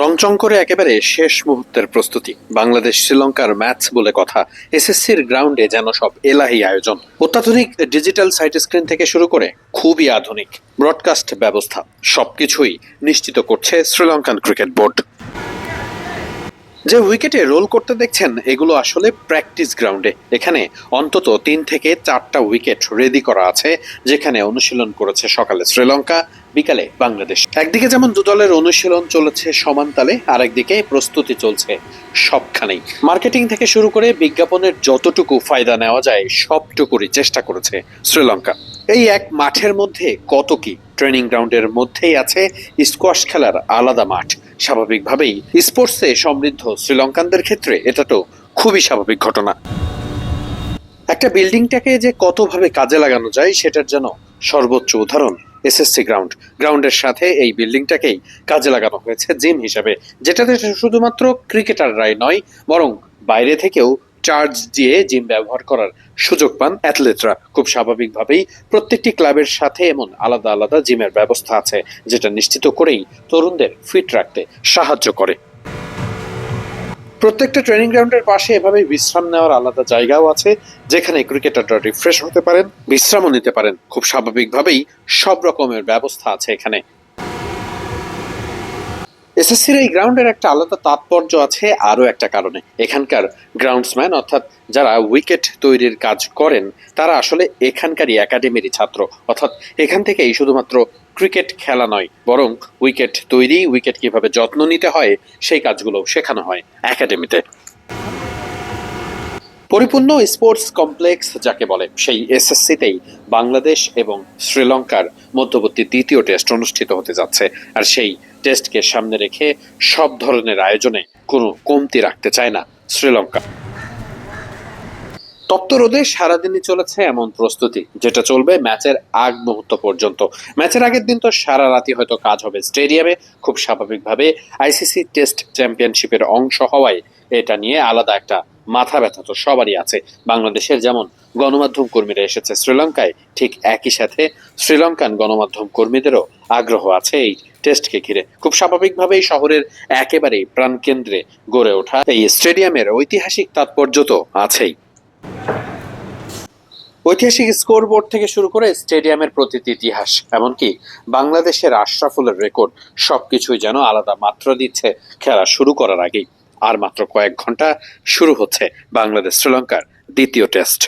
রংচং করে একেবারে শেষ মুহূর্তের প্রস্তুতি। বাংলাদেশ শ্রীলঙ্কার ম্যাচ বলে কথা। এসএসসির গ্রাউন্ডে যেন সব এলাহি আয়োজন। অত্যাধুনিক ডিজিটাল সাইট স্ক্রিন থেকে শুরু করে খুবই আধুনিক ব্রডকাস্ট ব্যবস্থা। সবকিছুই নিশ্চিত করছে শ্রীলঙ্কান ক্রিকেট বোর্ড। যে উইকেটে রোল করতে দেখছেন, এগুলো আসলে প্র্যাকটিস গ্রাউন্ডে। এখানে অন্তত তিন থেকে চারটা উইকেট রেডি করা আছে, যেখানে অনুশীলন করেছে সকালে শ্রীলঙ্কা বিকালে বাংলাদেশ। একদিকে যেমন দু দলের অনুশীলন চলেছে সমান তালে, আরেকদিকে প্রস্তুতি চলছে সবখানেই। মার্কেটিং থেকে শুরু করে বিজ্ঞাপনের যতটুকু ফায়দা নেওয়া যায়, সবটুকুরই চেষ্টা করেছে শ্রীলঙ্কা। এই এক মাঠের মধ্যে কত কি ট্রেনিং গ্রাউন্ডের মধ্যেই আছে স্কোয়াশ খেলার আলাদা মাঠ। স্বাভাবিকভাবেই স্পোর্টসে সমৃদ্ধ শ্রীলঙ্কানদের ক্ষেত্রে এটা তো খুবই স্বাভাবিক ঘটনা। একটা বিল্ডিংটাকে যে কতভাবে কাজে লাগানো যায়, সেটার যেন সর্বোচ্চ উদাহরণ এসএসসি গ্রাউন্ড। গ্রাউন্ডের সাথে এই বিল্ডিংটাকেই কাজে লাগানো হয়েছে জিম হিসাবে, যেটাতে শুধুমাত্র ক্রিকেটাররাই নয়, বরং বাইরে থেকেও চার্জ দিয়ে জিম ব্যবহার করার সুযোগ পান অ্যাথলেটরা। খুব স্বাভাবিকভাবেই প্রত্যেকটি ক্লাবের সাথে এমন আলাদা আলাদা জিমের ব্যবস্থা আছে, যেটা নিশ্চিত করেই তরুণদের ফিট রাখতে সাহায্য করে। প্রত্যেকটা ট্রেনিং গ্রাউন্ডের পাশে এভাবে বিশ্রাম নেওয়ার আলাদা জায়গাও আছে, যেখানে ক্রিকেটাররা রিফ্রেশ হতে পারেন, বিশ্রামও নিতে পারেন। খুব স্বাভাবিকভাবেই সব রকমের ব্যবস্থা আছে এখানে। এসএসসির এই গ্রাউন্ডের একটা আলাদা তাৎপর্য আছে আরও একটা কারণে। এখানকার গ্রাউন্ডসম্যান অর্থাৎ যারা উইকেট তৈরির কাজ করেন, তারা আসলে এখানকারই একাডেমিরই ছাত্র। অর্থাৎ এখান থেকেই শুধুমাত্র ক্রিকেট খেলা নয়, বরং উইকেট তৈরি উইকেট কীভাবে যত্ন নিতে হয়, সেই কাজগুলো শেখানো হয় একাডেমিতে পরিপূর্ণ স্পোর্টস কমপ্লেক্স যাকে বলে, সেই এসএসসিতেই বাংলাদেশ এবং শ্রীলঙ্কার মধ্যবর্তী দ্বিতীয় টেস্ট অনুষ্ঠিত হতে যাচ্ছে। আর সেই টেস্টকে সামনে রেখে সব ধরনের আয়োজনে কোনো কমতি রাখতে চায় না শ্রীলঙ্কা। তপ্ত রোদে সারাদিনই চলেছে এমন প্রস্তুতি, যেটা চলবে ম্যাচের আগ মুহূর্ত পর্যন্ত। ম্যাচের আগের দিন তো সারা রাতি হয়তো কাজ হবে স্টেডিয়ামে, খুব স্বাভাবিকভাবে আইসিসি টেস্ট চ্যাম্পিয়নশিপের অংশ হওয়ায় এটা নিয়ে আলাদা একটা মাথা ব্যথা তো সবারই আছে। বাংলাদেশের যেমন গণমাধ্যম কর্মীরা এসেছে শ্রীলঙ্কায়, ঠিক একই সাথে শ্রীলঙ্কান গণমাধ্যম কর্মীদেরও আগ্রহ আছে এই টেস্টকে ঘিরে। খুব স্বাভাবিকভাবেই শহরের একেবারেই প্রাণকেন্দ্রে গড়ে ওঠা এই স্টেডিয়ামের ঐতিহাসিক তাৎপর্য তো আছেই। ঐতিহাসিক স্কোরবোর্ড থেকে শুরু করে স্টেডিয়ামের প্রতিটি ইতিহাস, এমনকি বাংলাদেশের আশরাফুলের রেকর্ড, সবকিছুই যেন আলাদা মাত্রা দিচ্ছে খেলা শুরু করার আগেই। আর মাত্র কয়েক ঘণ্টা শুরু হচ্ছে বাংলাদেশ শ্রীলঙ্কার দ্বিতীয় টেস্ট।